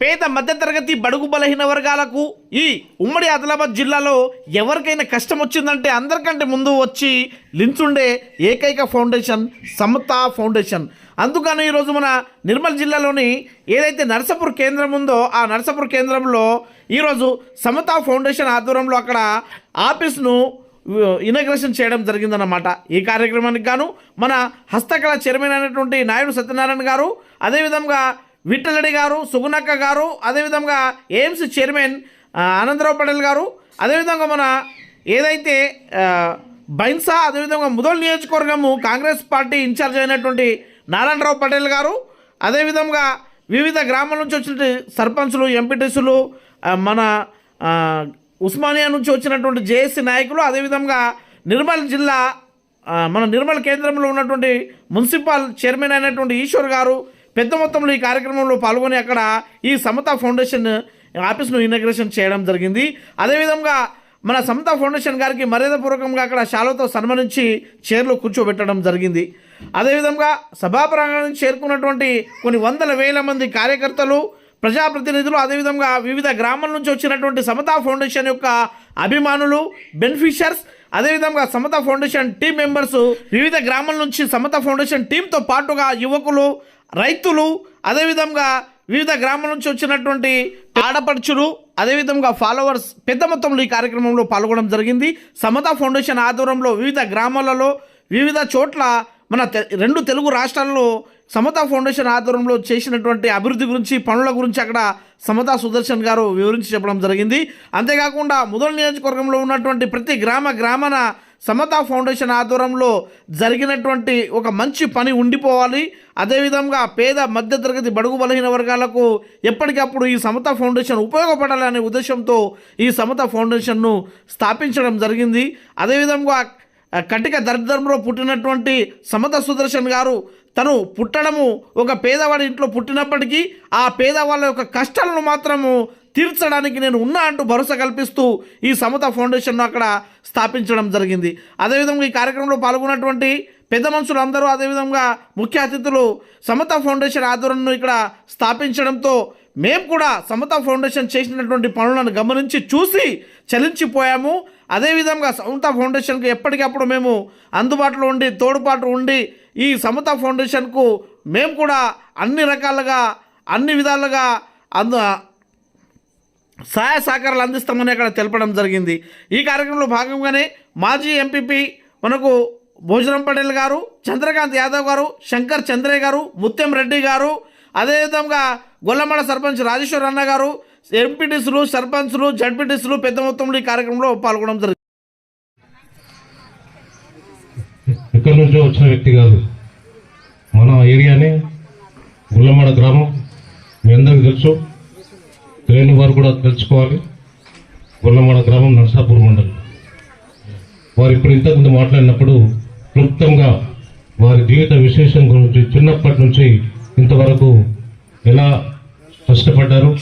పేద మధ్యతరగతి బడుగు బలహీన వర్గాలకు ఈ ఉమ్మడి ఆదిలాబాద్ జిల్లాలో ఎవరికైనా కష్టం వచ్చిందంటే అందరికంటే ముందు వచ్చి లించుండే ఏకైక ఫౌండేషన్ సమతా ఫౌండేషన్. అందుకని ఈరోజు మన నిర్మల్ జిల్లాలోని ఏదైతే నర్సపూర్ కేంద్రం ఉందో ఆ నర్సపూర్ కేంద్రంలో ఈరోజు సమతా ఫౌండేషన్ ఆధ్వర్యంలో అక్కడ ఆఫీస్ను ఇనాగ్రేషన్ చేయడం జరిగిందన్నమాట. ఈ కార్యక్రమానికి గాను మన హస్తకళ చైర్మన్ అయినటువంటి నాయుడు సత్యనారాయణ గారు అదేవిధంగా విఠలరెడ్డి గారు సుగుణక్క గారు అదేవిధంగా ఎయిమ్స్ చైర్మన్ ఆనందరావు పటేల్ గారు అదేవిధంగా మన ఏదైతే బైన్సా అదేవిధంగా ముదల్ నియోజకవర్గము కాంగ్రెస్ పార్టీ ఇన్ఛార్జ్ అయినటువంటి నారాయణరావు పటేల్ గారు అదేవిధంగా వివిధ గ్రామాల నుంచి వచ్చినటువంటి సర్పంచులు ఎంపీటీసులు మన ఉస్మానియా నుంచి వచ్చినటువంటి జేఏసీ నాయకులు అదేవిధంగా నిర్మల్ జిల్లా మన నిర్మల్ కేంద్రంలో ఉన్నటువంటి మున్సిపల్ చైర్మన్ అయినటువంటి ఈశ్వర్ గారు పెద్ద మొత్తంలో ఈ కార్యక్రమంలో పాల్గొని అక్కడ ఈ సమత ఫౌండేషన్ ఆఫీస్ను ఇనాగ్రేషన్ చేయడం జరిగింది. అదేవిధంగా మన సమత ఫౌండేషన్ గారికి మర్యాదపూర్వకంగా అక్కడ శాలతో సన్మానించి చైర్లో కూర్చోబెట్టడం జరిగింది. అదేవిధంగా సభా చేరుకున్నటువంటి కొన్ని వందల వేల మంది కార్యకర్తలు ప్రజాప్రతినిధులు అదేవిధంగా వివిధ గ్రామాల నుంచి వచ్చినటువంటి సమతా ఫౌండేషన్ యొక్క అభిమానులు బెనిఫిషర్స్ అదేవిధంగా సమత ఫౌండేషన్ టీం మెంబర్స్ వివిధ గ్రామాల నుంచి సమత ఫౌండేషన్ టీంతో పాటుగా యువకులు రైతులు అదేవిధంగా వివిధ గ్రామాల నుంచి వచ్చినటువంటి ఆడపడుచులు అదేవిధంగా ఫాలోవర్స్ పెద్ద మొత్తంలో ఈ కార్యక్రమంలో పాల్గొనడం జరిగింది. సమతా ఫౌండేషన్ ఆధ్వర్యంలో వివిధ గ్రామాలలో వివిధ చోట్ల మన తె- రెండు తెలుగు రాష్ట్రాల్లో సమతా ఫౌండేషన్ ఆధ్వర్యంలో చేసినటువంటి అభివృద్ధి గురించి పనుల గురించి అక్కడ సమతా సుదర్శన్ గారు వివరించి చెప్పడం జరిగింది. అంతేకాకుండా ముదల్ నియోజకవర్గంలో ఉన్నటువంటి ప్రతి గ్రామ గ్రామాన సమతా ఫౌండేషన్ ఆధ్వర్యంలో జరిగినటువంటి ఒక మంచి పని ఉండిపోవాలి. అదేవిధంగా పేద మధ్యతరగతి బడుగు బలహీన వర్గాలకు ఎప్పటికప్పుడు ఈ సమతా ఫౌండేషన్ ఉపయోగపడాలనే ఉద్దేశంతో ఈ సమతా ఫౌండేషన్ను స్థాపించడం జరిగింది. అదేవిధంగా కటిక దరిద్రంలో పుట్టినటువంటి సమత సుదర్శన్ గారు తను పుట్టడము ఒక పేదవాడి ఇంట్లో పుట్టినప్పటికీ ఆ పేదవాళ్ళ యొక్క కష్టాలను మాత్రము తీర్చడానికి నేను ఉన్నా అంటూ భరోసా కల్పిస్తూ ఈ సమత ఫౌండేషన్ను అక్కడ స్థాపించడం జరిగింది. అదేవిధంగా ఈ కార్యక్రమంలో పాల్గొన్నటువంటి పెద్ద మనుషులు అందరూ అదేవిధంగా ముఖ్య అతిథులు సమత ఫౌండేషన్ ఆధ్వర్యంను ఇక్కడ స్థాపించడంతో మేము కూడా సమత ఫౌండేషన్ చేసినటువంటి పనులను గమనించి చూసి చలించిపోయాము. అదేవిధంగా సమత ఫౌండేషన్కు ఎప్పటికప్పుడు మేము అందుబాటులో ఉండి తోడుపాటు ఉండి ఈ సమత ఫౌండేషన్కు మేము కూడా అన్ని రకాలుగా అన్ని విధాలుగా అందు సహాయ సహకారాలు అందిస్తామని అక్కడ తెలపడం జరిగింది. ఈ కార్యక్రమంలో భాగంగానే మాజీ ఎంపీపీ మనకు భోజనం పటేల్ గారు చంద్రకాంత్ యాదవ్ గారు శంకర్ చంద్రయ్య గారు ముత్యం రెడ్డి గారు అదేవిధంగా గొల్లమడ సర్పంచ్ రాజేశ్వర్ అన్న గారు ఎంపీటీసులు సర్పంచ్లు జడ్పీటీసులు పెద్ద మొత్తంలో ఈ కార్యక్రమంలో పాల్గొనడం జరిగింది. ఎక్కడి నుంచో వచ్చిన వ్యక్తి కాదు. మన ఏరియానే గుల్లమడ గ్రామం. మీ అందరికీ తెలుసు. తెలియని వారు కూడా తెలుసుకోవాలి. గుల్లమడ గ్రామం నరసాపూర్ మండలం. వారు ఇప్పుడు ఇంతకుముందు మాట్లాడినప్పుడు క్లుప్తంగా వారి జీవిత విశేషం గురించి చిన్నప్పటి నుంచి ఇంతవరకు ఎలా కష్టపడ్డారు?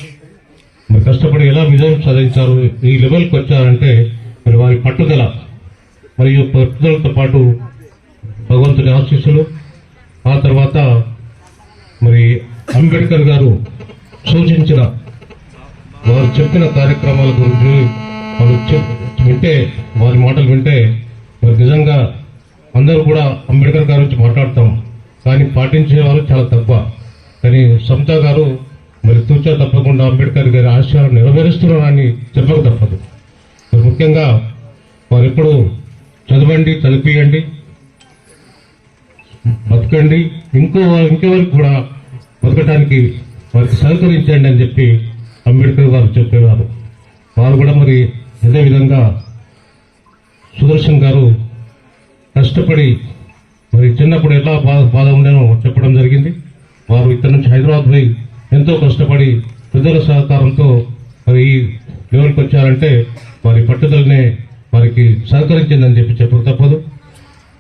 మరి కష్టపడి ఎలా విజయం సాధించారు? ఈ లెవెల్కి వచ్చారంటే మరి వారి పట్టుదల మరియు పట్టుదలతో పాటు భగవంతుని ఆశీస్సులు. ఆ తర్వాత మరి అంబేద్కర్ గారు సూచించిన వారు చెప్పిన కార్యక్రమాల గురించి వాళ్ళు చెప్- వింటే వారి మాటలు వింటే మరి నిజంగా అందరూ కూడా అంబేద్కర్ గారి గురించి మాట్లాడతాం. కానీ పాటించే వాళ్ళు చాలా తక్కువ. కానీ సమతా గారు మరి తూచా తప్పకుండా అంబేద్కర్ గారి ఆశయాలు నెరవేరుస్తున్నారని చెప్పక తప్పదు. మరి ముఖ్యంగా వారు ఎప్పుడు చదవండి చదివియండి బతకండి ఇంకో ఇంకెవరికి కూడా బతకడానికి వారికి సహకరించండి అని చెప్పి అంబేద్కర్ గారు చెప్పేవారు. వారు కూడా మరి అదే విధంగా సుదర్శన్ గారు కష్టపడి మరి చిన్నప్పుడు ఎలా బాధ బాధ ఉండేనో చెప్పడం జరిగింది. వారు ఇక్కడ నుంచి హైదరాబాద్ పోయి ఎంతో కష్టపడి ప్రజల సహకారంతో మరి ఈ లెవెల్కి వచ్చారంటే వారి పట్టుదలనే వారికి సహకరించిందని చెప్పి చెప్పడం తప్పదు.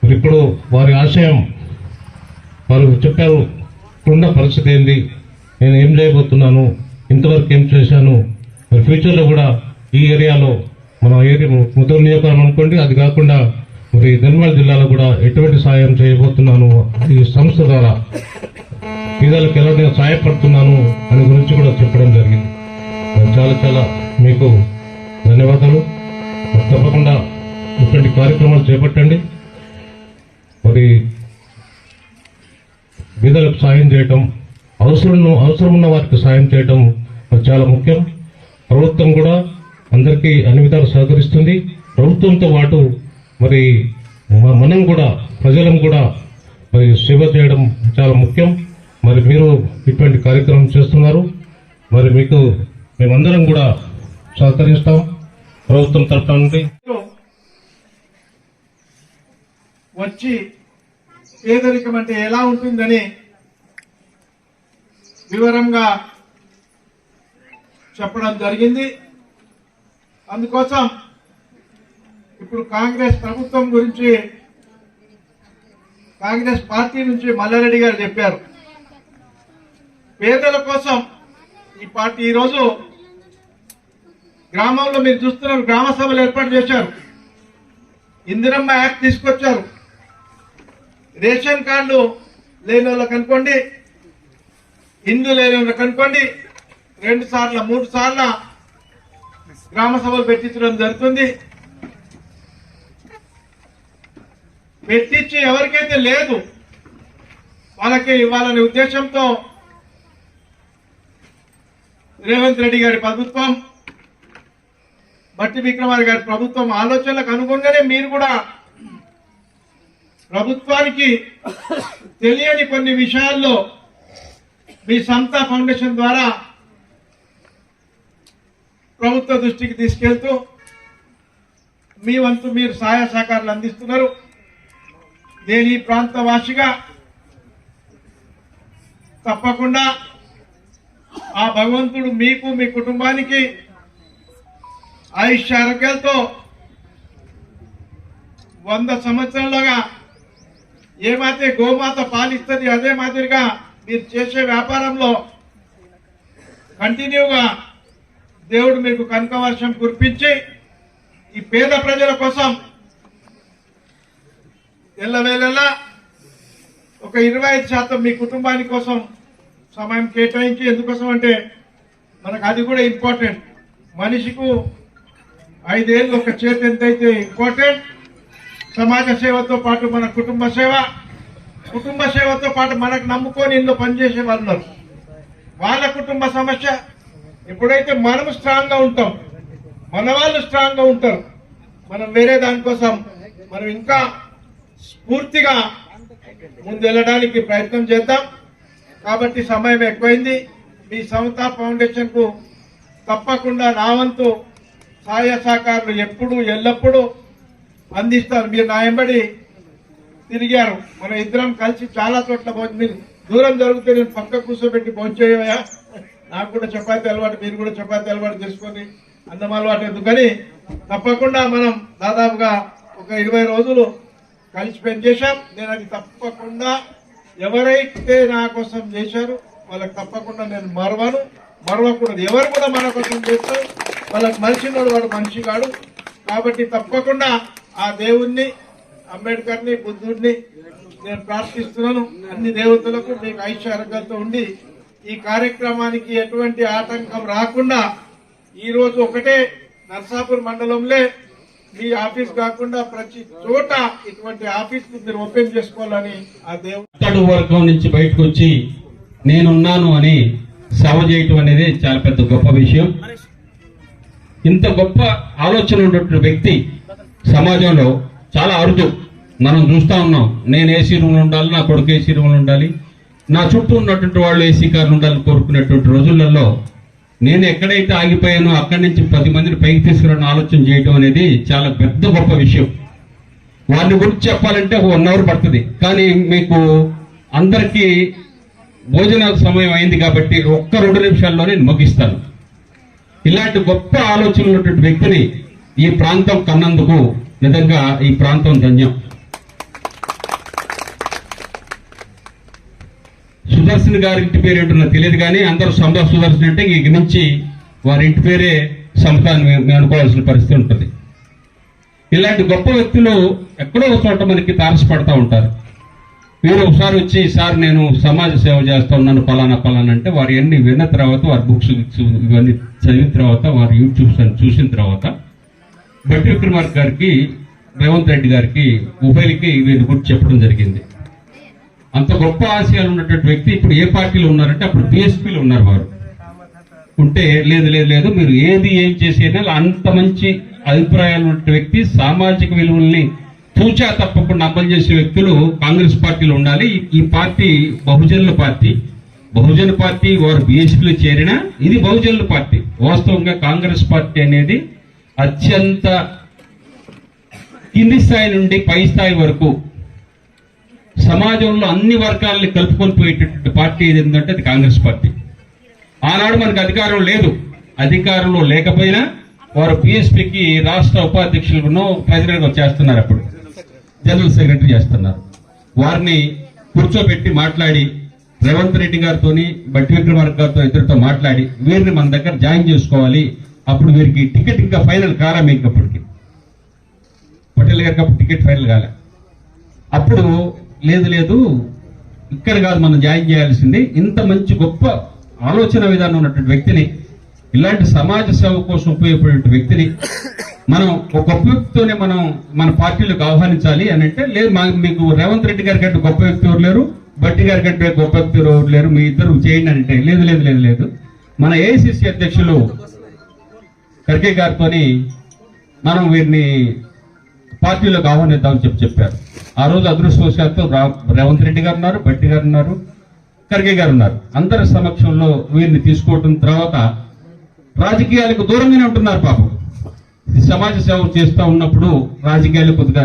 మరి ఇప్పుడు వారి ఆశయం వారు చెప్పారు ఇప్పుడున్న పరిస్థితి ఏంది? నేను ఏం చేయబోతున్నాను? ఇంతవరకు ఏం చేశాను? మరి ఫ్యూచర్లో కూడా ఈ ఏరియాలో మన ఏరియా ముద్దూరు నియోజకవర్గం అనుకోండి అది కాకుండా మరి నిర్మల్ జిల్లాలో కూడా ఎటువంటి సాయం చేయబోతున్నాను? ఈ సంస్థ ద్వారా పేదలకు ఎలా నేను సహాయపడుతున్నాను అని గురించి కూడా చెప్పడం జరిగింది. చాలా చాలా మీకు ధన్యవాదాలు. తప్పకుండా ఇటువంటి కార్యక్రమాలు చేపట్టండి. మరి పేదలకు సాయం చేయటం అవసరం అవసరం ఉన్న వారికి సాయం చేయటం చాలా ముఖ్యం. ప్రభుత్వం కూడా అందరికీ అన్ని విధాలు సహకరిస్తుంది. ప్రభుత్వంతో పాటు మరి మనం కూడా ప్రజలం కూడా మరి సేవ చేయడం చాలా ముఖ్యం. మరి మీరు ఇటువంటి కార్యక్రమం చేస్తున్నారు. మరి మీకు మేమందరం కూడా సహకరిస్తాం. ప్రభుత్వం తరఫున నుండి. వచ్చి పేదరికం అంటే ఎలా ఉంటుందని వివరంగా చెప్పడం జరిగింది. అందుకోసం ఇప్పుడు కాంగ్రెస్ ప్రభుత్వం గురించి కాంగ్రెస్ పార్టీ నుంచి మల్లారెడ్డి గారు చెప్పారు. పేదల కోసం ఈ పార్టీ ఈరోజు గ్రామంలో మీరు చూస్తున్నారు గ్రామ సభలు ఏర్పాటు చేశారు. ఇందిరమ్మ యాక్ట్ తీసుకొచ్చారు. రేషన్ కార్డు లేని వాళ్ళకి అనుకోండి హిందూ లేని వాళ్ళకి అనుకోండి రెండు సార్లు మూడు సార్లు గ్రామ సభలు పెట్టించడం జరుగుతుంది. పెట్టించి ఎవరికైతే లేదు వాళ్ళకి ఇవ్వాలనే ఉద్దేశంతో రేవంత్ రెడ్డి గారి ప్రభుత్వం భట్టి విక్రమార్ గారి ప్రభుత్వం ఆలోచనలకు అనుగుణంగానే మీరు కూడా ప్రభుత్వానికి తెలియని కొన్ని విషయాల్లో మీ సంత ఫౌండేషన్ ద్వారా ప్రభుత్వ దృష్టికి తీసుకెళ్తూ మీ వంతు మీరు సహాయ సహకారాలు అందిస్తున్నారు. నేను ఈ ప్రాంత వాసిగా తప్పకుండా ఆ భగవంతుడు మీకు మీ కుటుంబానికి ఆయుష్ ఆరోగ్యాలతో వంద సంవత్సరాలుగా ఏమైతే గోమాత పాలిస్తుంది అదే మాదిరిగా మీరు చేసే వ్యాపారంలో కంటిన్యూగా దేవుడు మీకు కనక వర్షం కురిపించి ఈ పేద ప్రజల కోసం ఎల్లవేళలా ఒక ఇరవై ఐదు శాతం మీ కుటుంబాని కోసం సమయం కేటాయించి ఎందుకోసం అంటే మనకు అది కూడా ఇంపార్టెంట్. మనిషికు ఐదేళ్ళు ఒక చేతి ఎంతైతే ఇంపార్టెంట్ సమాజ సేవతో పాటు మన కుటుంబ సేవ కుటుంబ సేవతో పాటు మనకు నమ్ముకొని ఇందులో పనిచేసే వాళ్ళు వాళ్ళ కుటుంబ సమస్య ఎప్పుడైతే మనం స్ట్రాంగ్గా ఉంటాం మన వాళ్ళు స్ట్రాంగ్గా ఉంటారు మనం వేరే దానికోసం మనం ఇంకా స్ఫూర్తిగా ముందు వెళ్ళడానికి ప్రయత్నం చేద్దాం. కాబట్టి సమయం ఎక్కువైంది. మీ సమతా ఫౌండేషన్కు తప్పకుండా నా వంతు సహాయ సహకారులు ఎప్పుడు ఎల్లప్పుడూ అందిస్తారు. మీరు నా వెంబడి తిరిగారు. మన ఇద్దరం కలిసి చాలా చోట్ల మీరు దూరం జరిగితే నేను పక్క కూర్చోబెట్టి భోంచేయవయా నాకు కూడా చపాతీ అలవాటు మీరు కూడా చపాతి అలవాటు చేసుకొని అన్నం అలవాటు ఎందుకని తప్పకుండా మనం దాదాపుగా ఒక ఇరవై రోజులు కలిసి పని చేశాం. నేను అది తప్పకుండా ఎవరైతే నా కోసం చేశారు వాళ్ళకి తప్పకుండా నేను మరవను. మరవకూడదు. ఎవరు కూడా మన కోసం చేస్తారు. వాళ్ళకి మనిషి వాడు మనిషి కాడు. కాబట్టి తప్పకుండా ఆ దేవుణ్ణి అంబేద్కర్ని బుద్ధుడిని నేను ప్రార్థిస్తున్నాను. అన్ని దేవతలకు మీకు ఐశ్వర్యంతో ఉండి ఈ కార్యక్రమానికి ఎటువంటి ఆటంకం రాకుండా ఈరోజు ఒకటే నర్సాపూర్ మండలంలో మీ ఆఫీస్ కాకుండా ప్రతి చోట ఇటువంటి ఆఫీస్ మీరు ఓపెన్ చేసుకోవాలని ఆ దేవుడు వర్గం నుంచి బయటకు వచ్చి నేనున్నాను అని సేవ చేయటం అనేది చాలా పెద్ద గొప్ప విషయం. ఇంత గొప్ప ఆలోచన ఉన్నటువంటి వ్యక్తి సమాజంలో చాలా అరుదు. మనం చూస్తా ఉన్నాం నేను ఏసీ రూమ్లో ఉండాలి నా కొడుకు ఏసీ రూమ్లో ఉండాలి. నా చుట్టూ ఉన్నటువంటి వాళ్ళు ఏసీ కార్లు ఉండాలని కోరుకునేటువంటి రోజులలో నేను ఎక్కడైతే ఆగిపోయానో అక్కడి నుంచి పది మందిని పైకి తీసుకురావడం ఆలోచన చేయడం అనేది చాలా పెద్ద గొప్ప విషయం. వారిని గురించి చెప్పాలంటే ఒక వన్ అవర్ పడుతుంది. కానీ మీకు అందరికీ భోజన సమయం అయింది కాబట్టి ఒక్క రెండు నిమిషాల్లోనే ముగిస్తాను. ఇలాంటి గొప్ప ఆలోచనలు ఉన్నటువంటి వ్యక్తిని ఈ ప్రాంతం కన్నందుకు నిజంగా ఈ ప్రాంతం ధన్యం. సుదర్శన్ గారి ఇంటి పేరు ఏంటో తెలియదు కానీ అందరూ సమతా సుదర్శన్ అంటే ఇక నుంచి వారి ఇంటి పేరే సమత అని మేము మేము అనుకోవాల్సిన పరిస్థితి ఉంటుంది. ఇలాంటి గొప్ప వ్యక్తులు ఎక్కడో ఒక చోట మనకి తారసపడతా ఉంటారు. మీరు ఒకసారి వచ్చి సార్ నేను సమాజ సేవ చేస్తా ఉన్నాను పలానా పలానా అంటే వారు అన్ని విన్న తర్వాత వారి బుక్స్ ఇవన్నీ చదివిన తర్వాత వారి యూట్యూబ్స్ అని చూసిన తర్వాత బట్టి విక్రమార్క గారికి రేవంత్ రెడ్డి గారికి ఉభయకి వీరి గురించి చెప్పడం జరిగింది. అంత గొప్ప ఆశయాలు ఉన్నటువంటి వ్యక్తి ఇప్పుడు ఏ పార్టీలో ఉన్నారంటే అప్పుడు బిఎస్పీలో ఉన్నారు వారు. ఉంటే లేదు లేదు లేదు మీరు ఏది ఏం చేసేనా అంత మంచి అభిప్రాయాలు ఉన్నటువంటి వ్యక్తి సామాజిక విలువల్ని తూచా తప్పకుండా అమలు చేసే వ్యక్తులు కాంగ్రెస్ పార్టీలో ఉండాలి. ఈ- ఈ పార్టీ బహుజనుల పార్టీ. బహుజన పార్టీ వారు బీఎస్పీలో చేరినా ఇది బహుజనుల పార్టీ. వాస్తవంగా కాంగ్రెస్ పార్టీ అనేది అత్యంత కింది స్థాయి నుండి పై స్థాయి వరకు సమాజంలో అన్ని వర్గాలని కలుపుకొని పోయేటటువంటి పార్టీ ఏది ఏంటంటే అది కాంగ్రెస్ పార్టీ. ఆనాడు మనకు అధికారం లేదు. అధికారంలో లేకపోయినా వారు పిఎస్పికి రాష్ట్ర ఉపాధ్యక్షులను ప్రెసిడెంట్ చేస్తున్నారు అప్పుడు. జనరల్ సెక్రటరీ చేస్తున్నారు. వారిని కూర్చోబెట్టి మాట్లాడి రేవంత్ రెడ్డి గారితో బట్టి విక్రమార్క గారితో ఇద్దరితో మాట్లాడి వీరిని మన దగ్గర జాయిన్ చేసుకోవాలి. అప్పుడు వీరికి టికెట్ ఇంకా ఫైనల్ కారా మీకు అప్పటికి. పటేల్ గారికి అప్పుడు టికెట్ ఫైనల్ కాలే. అప్పుడు లేదు లేదు. ఇక్కడ కాదు మనం జాయిన్ చేయాల్సింది. ఇంత మంచి గొప్ప ఆలోచన విధానం ఉన్నటువంటి వ్యక్తిని ఇలాంటి సమాజ సేవ కోసం ఉపయోగపడే వ్యక్తిని మనం ఒక గొప్ప వ్యక్తితోనే మనం మన పార్టీలకు ఆహ్వానించాలి అని అంటే లేదు మా మీకు రేవంత్ రెడ్డి గారి కంటే గొప్ప వ్యక్తి ఎవరు లేరు బట్టి గారి కంటే గొప్ప వ్యక్తి ఎవరు లేరు మీ ఇద్దరు చేయండి అని అంటే లేదు లేదు లేదు లేదు. మన ఏఐసిసి అధ్యక్షులు ఖర్గే గారితో మనం వీరిని పార్టీలోకి ఆహ్వానిద్దామని చెప్పి చెప్పారు. ఆ రోజు అదృష్టవశాత్తు రేవంత్ రెడ్డి గారు ఉన్నారు బట్టి గారు ఉన్నారు ఖర్గే గారు ఉన్నారు. అందరి సమక్షంలో వీరిని తీసుకోవడం తర్వాత రాజకీయాలకు దూరంగానే ఉంటున్నారు పాపం. సమాజ సేవ చేస్తూ ఉన్నప్పుడు రాజకీయాలు కొద్దిగా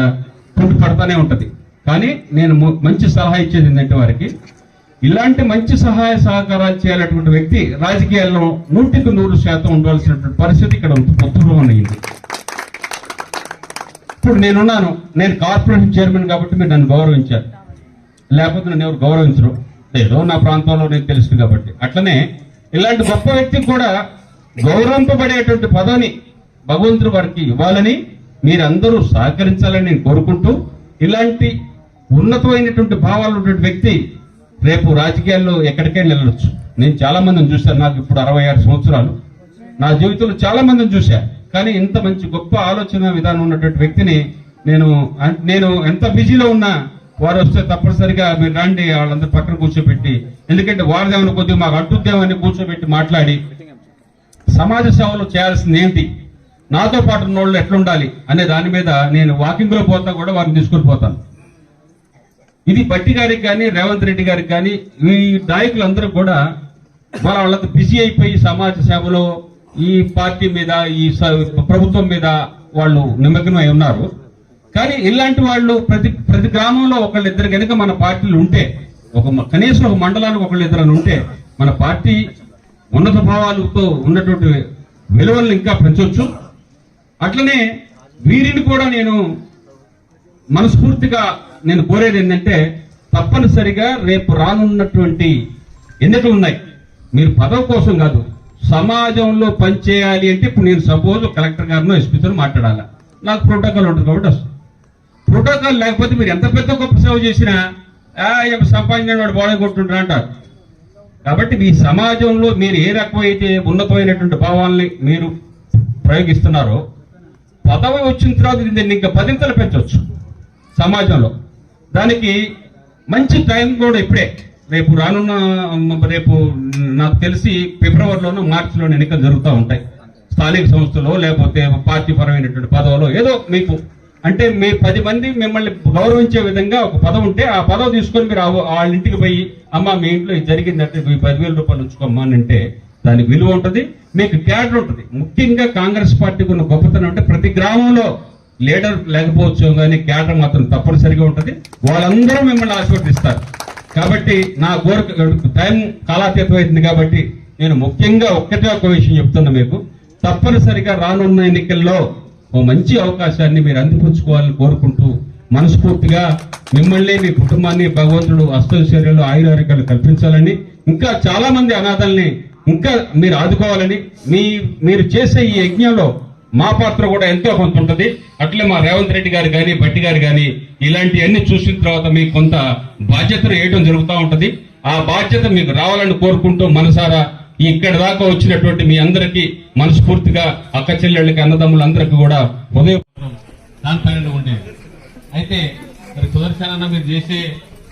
కుంటు పడతానే ఉంటుంది. కానీ నేను మంచి సలహా ఇచ్చేది ఏంటంటే వారికి ఇలాంటి మంచి సహాయ సహకారాలు చేయాలన్నటువంటి వ్యక్తి రాజకీయాల్లో నూటికి నూరు శాతం ఉండవలసినటువంటి పరిస్థితి ఇక్కడ పొత్తులో అయింది ఇప్పుడు నేనున్నాను. నేను కార్పొరేషన్ చైర్మన్ కాబట్టి మీరు నన్ను గౌరవించారు. లేకపోతే నన్ను ఎవరు గౌరవించరు. ఏదో నా ప్రాంతంలో నేను తెలుసు కాబట్టి. అట్లనే ఇలాంటి గొప్ప వ్యక్తికి కూడా గౌరవింపబడేటువంటి పదవిని భగవంతుడు వారికి ఇవ్వాలని మీరందరూ సహకరించాలని నేను కోరుకుంటూ ఇలాంటి ఉన్నతమైనటువంటి భావాలు ఉన్నటువంటి వ్యక్తి రేపు రాజకీయాల్లో ఎక్కడికైనా వెళ్ళొచ్చు. నేను చాలా మందిని చూశాను. నాకు ఇప్పుడు అరవై ఆరు సంవత్సరాలు. నా జీవితంలో చాలా మందిని చూశాను కానీ ఇంత మంచి గొప్ప ఆలోచన విధానం ఉన్నటువంటి వ్యక్తిని నేను నేను ఎంత బిజీలో ఉన్నా వారు వస్తే తప్పనిసరిగా మీరు రండి వాళ్ళందరూ పక్కన కూర్చోబెట్టి. ఎందుకంటే వారిదేమని కొద్దిగా మాకు అడ్డుద్దామని కూర్చోబెట్టి మాట్లాడి సమాజ సేవలు చేయాల్సింది ఏంటి? నాతో పాటు ఉన్న వాళ్ళు ఎట్లుండాలి అనే దాని మీద నేను వాకింగ్లో పోతా కూడా వారిని తీసుకొని పోతాను. ఇది బట్టి గారికి కానీ రేవంత్ రెడ్డి గారికి కానీ ఈ నాయకులందరూ కూడా వాళ్ళ వాళ్ళంతా బిజీ అయిపోయి సమాజ సేవలో ఈ పార్టీ మీద ఈ స- ప్రభుత్వం మీద వాళ్ళు నిమగ్నమై ఉన్నారు. కానీ ఇలాంటి వాళ్ళు ప్రతి ప్రతి గ్రామంలో ఒకళ్ళిద్దరు కనుక మన పార్టీలు ఉంటే ఒక కనీసం ఒక మండలానికి ఒకళ్ళిద్దరు ఉంటే మన పార్టీ ఉన్నత భావాలతో ఉన్నటువంటి విలువలను ఇంకా పెంచవచ్చు అట్లనే వీరిని కూడా నేను మనస్ఫూర్తిగా నేను కోరేది ఏంటంటే తప్పనిసరిగా రేపు రానున్నటువంటి ఎన్నికలు ఉన్నాయి. మీరు పదవి కోసం కాదు సమాజంలో పనిచేయాలి అంటే ఇప్పుడు నేను సపోజ్ కలెక్టర్ గారినో ఎస్పీతో మాట్లాడాలి? నాకు ప్రోటోకాల్ ఉంటుంది కాబట్టి వస్తుంది. ప్రోటోకాల్ లేకపోతే మీరు ఎంత పెద్ద గొప్ప సేవ చేసినా "ఆ, సంపాదించిన వాడు బాగా కొట్టుంటారు అంటారు. కాబట్టి మీ సమాజంలో మీరు ఏ రకమైతే ఉన్నతమైనటువంటి భావాల్ని మీరు ప్రయోగిస్తున్నారో పదవి వచ్చిన తర్వాత దీన్ని ఇంకా పదింతలు పెంచవచ్చు సమాజంలో. దానికి మంచి టైం కూడా ఇప్పుడే. రేపు రానున్న రేపు నాకు తెలిసి ఫిబ్రవరిలోనూ మార్చిలోనూ ఎన్నికలు జరుగుతూ ఉంటాయి. స్థానిక సంస్థలో లేకపోతే పార్టీ పరమైనటువంటి పదవులో ఏదో మీకు అంటే మీ పది మంది మిమ్మల్ని గౌరవించే విధంగా ఒక పదవి ఉంటే ఆ పదవి తీసుకొని మీరు వాళ్ళ ఇంటికి పోయి అమ్మ మీ ఇంట్లో ఇది జరిగిందంటే మీ పదివేల రూపాయలు ఉంచుకోమ్మా అని అంటే దానికి విలువ ఉంటుంది మీకు క్యాడర్ ఉంటుంది. ముఖ్యంగా కాంగ్రెస్ పార్టీకి ఉన్న గొప్పతనం అంటే ప్రతి గ్రామంలో లీడర్ లేకపోవచ్చు కానీ క్యాడర్ మాత్రం తప్పనిసరిగా ఉంటుంది. వాళ్ళందరూ మిమ్మల్ని ఆశీర్వదిస్తారు. కాబట్టి నా కోరిక టైం కాలాతీతమైంది కాబట్టి నేను ముఖ్యంగా ఒక్కటే ఒక విషయం చెప్తున్నా మీకు. తప్పనిసరిగా రానున్న ఎన్నికల్లో ఓ మంచి అవకాశాన్ని మీరు అందిపుచ్చుకోవాలని కోరుకుంటూ మనస్ఫూర్తిగా మిమ్మల్ని మీ కుటుంబాన్ని భగవంతుడు అష్టైశ్వర్యాలు ఆయురారోగ్యాలు కల్పించాలని ఇంకా చాలా మంది అనాథల్ని ఇంకా మీరు ఆదుకోవాలని మీ మీరు చేసే ఈ యజ్ఞంలో మా పాత్ర కూడా ఎంతో కొంత ఉంటుంది. అట్లే మా రేవంత్ రెడ్డి గారు కానీ బట్టి గారు కానీ ఇలాంటివన్నీ చూసిన తర్వాత మీకు కొంత బాధ్యతను వేయడం జరుగుతూ ఉంటుంది. ఆ బాధ్యత మీకు రావాలని కోరుకుంటూ మనసారా ఇక్కడ దాకా వచ్చినటువంటి మీ అందరికీ మనస్ఫూర్తిగా అక్క చెల్లెళ్ళకి అన్నదమ్ములందరికీ కూడా ఉదయం దానిపైన ఉండేది అయితే మరి సుదర్శనన్న మీరు చేసే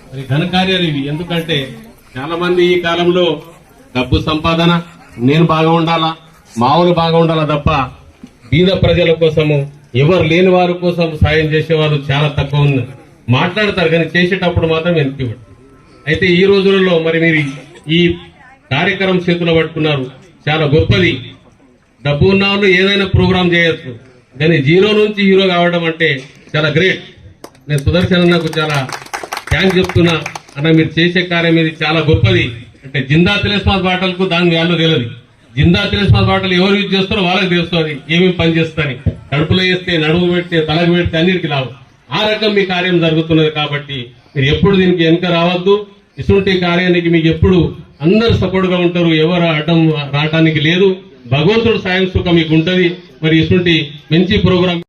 మరి ఘనకార్యాలు ఇవి. ఎందుకంటే చాలా మంది ఈ కాలంలో డబ్బు సంపాదన నేను బాగా ఉండాలా? మావులు బాగా ఉండాలా తప్ప బీద ప్రజల కోసము ఎవరు లేని వారి కోసం సాయం చేసేవారు చాలా తక్కువ ఉంది. మాట్లాడతారు కానీ చేసేటప్పుడు మాత్రం వెనక్కి అయితే ఈ రోజులలో మరి మీరు ఈ కార్యక్రమం చేతిలో పట్టుకున్నారు. చాలా గొప్పది. డబ్బు ఉన్న వాళ్ళు ఏదైనా ప్రోగ్రామ్ చేయొచ్చు. కానీ జీరో నుంచి హీరో కావడం అంటే చాలా గ్రేట్. నేను సుదర్శన్ అన్నకు చాలా థ్యాంక్స్ చెప్తున్నా. అన్న మీరు చేసే కార్యం ఇది చాలా గొప్పది. అంటే జిందా తిలేస్మాత్ బాటలకు దాని వాల్యూ తెలియదు. జిందా తెలిసిన బాటలు ఎవరు యూజ్ చేస్తారో వాళ్ళకి తెలుస్తుంది ఏమేమి పని చేస్తారని. కడుపులో వేస్తే నడుము పెడితే తలకు పెడితే అన్నిటికీ లాభం. ఆ రకం మీ కార్యం జరుగుతున్నది కాబట్టి మీరు ఎప్పుడు దీనికి వెనుక రావద్దు. ఇటువంటి కార్యానికి మీకు ఎప్పుడు అందరు సపోర్ట్గా ఉంటారు. ఎవరు అడ్డం రావడానికి లేదు. భగవంతుడు సాయం సుఖం మీకు ఉంటది. మరి ఇటువంటి మంచి ప్రోగ్రాం